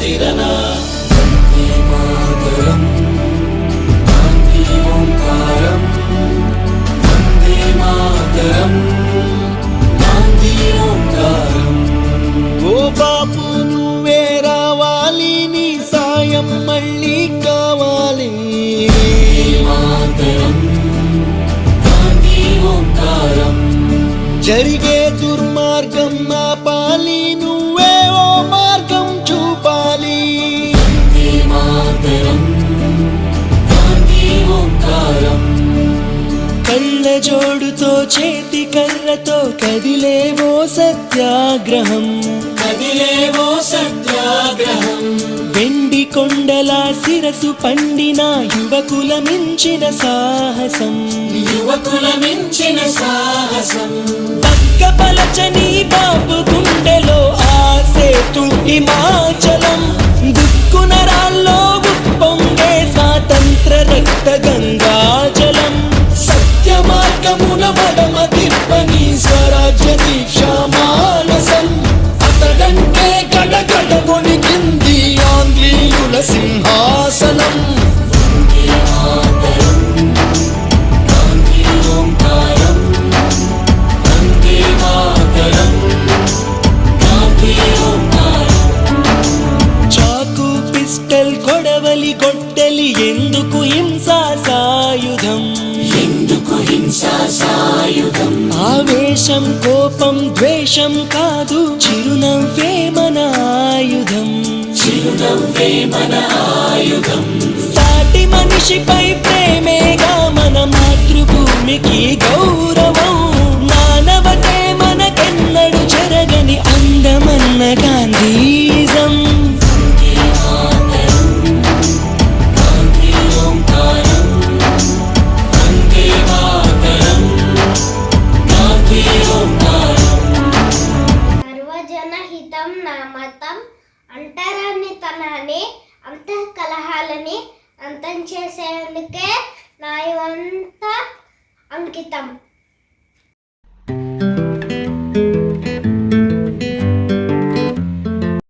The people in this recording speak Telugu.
దన దిరన వందే మాతరం గాంధీ ఓంకారం వందే మాతరం గాంధీ ఓంకారం ఓ బాపు నువ్వే రావాలి నీ సాయం మళ్ళీ కావాలి మాతరం గాంధీ ఓంకారం జరిగే ఓంకారం కళ్ళ జోడుతో చేతి కర్రతో కదిలేవో సత్యాగ్రహం. కదిలేవో సత్యాగ్రహం. వెండి కొండల శిరసు పండిన యువకుల మించిన సాహసం. యువకుల మించిన సాహసం. పక్క పలచని బాబు గుండెలో ఆసేతు హిమాచలం పిస్టల్ కొడవలి కొట్టెలి ఎందుకు హింసా సాయుధం? ఎందుకు హింసా సాయుధం? ఆవేశం కోపం ద్వేషం కాదు చిరునవ్వే మన ఆయుధం. చిరునవ్వే మన ఆయుధం. సాటి మనిషిపై ప్రేమేగా మతం అంటరానితనాన్ని అంతఃకలహాలని అంతం చేసేందుకే నా వంత అంకితం.